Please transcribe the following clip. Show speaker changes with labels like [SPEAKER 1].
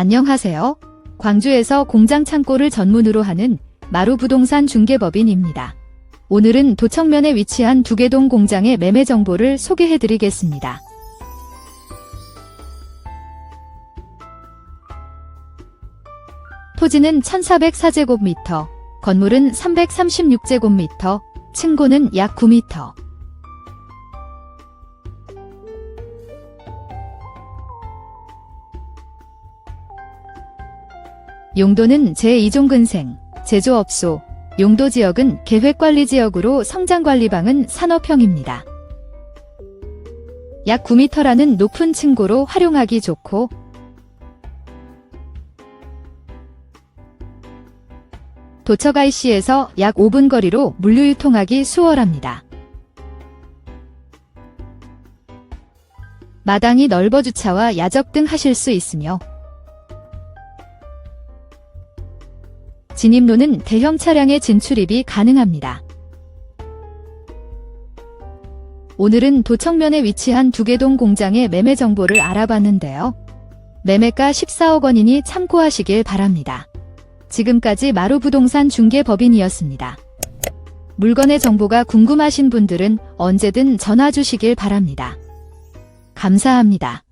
[SPEAKER 1] 안녕하세요. 광주에서 공장 창고를 전문으로 하는 마루 부동산 중개법인입니다. 오늘은 도청면에 위치한 두개동 공장의 매매 정보를 소개해 드리겠습니다. 토지는 1404제곱미터, 건물은 336제곱미터, 층고는 약 9미터. 용도는 제2종근생, 제조업소, 용도 지역은 계획관리지역으로 성장관리방은 산업형입니다. 약 9m라는 높은 층고로 활용하기 좋고 도처 IC에서 약 5분 거리로 물류 유통하기 수월합니다. 마당이 넓어 주차와 야적 등 하실 수 있으며 진입로는 대형 차량의 진출입이 가능합니다. 오늘은 도청면에 위치한 두개동 공장의 매매 정보를 알아봤는데요. 매매가 14억 원이니 참고하시길 바랍니다. 지금까지 마루부동산 중개법인이었습니다. 물건의 정보가 궁금하신 분들은 언제든 전화 주시길 바랍니다. 감사합니다.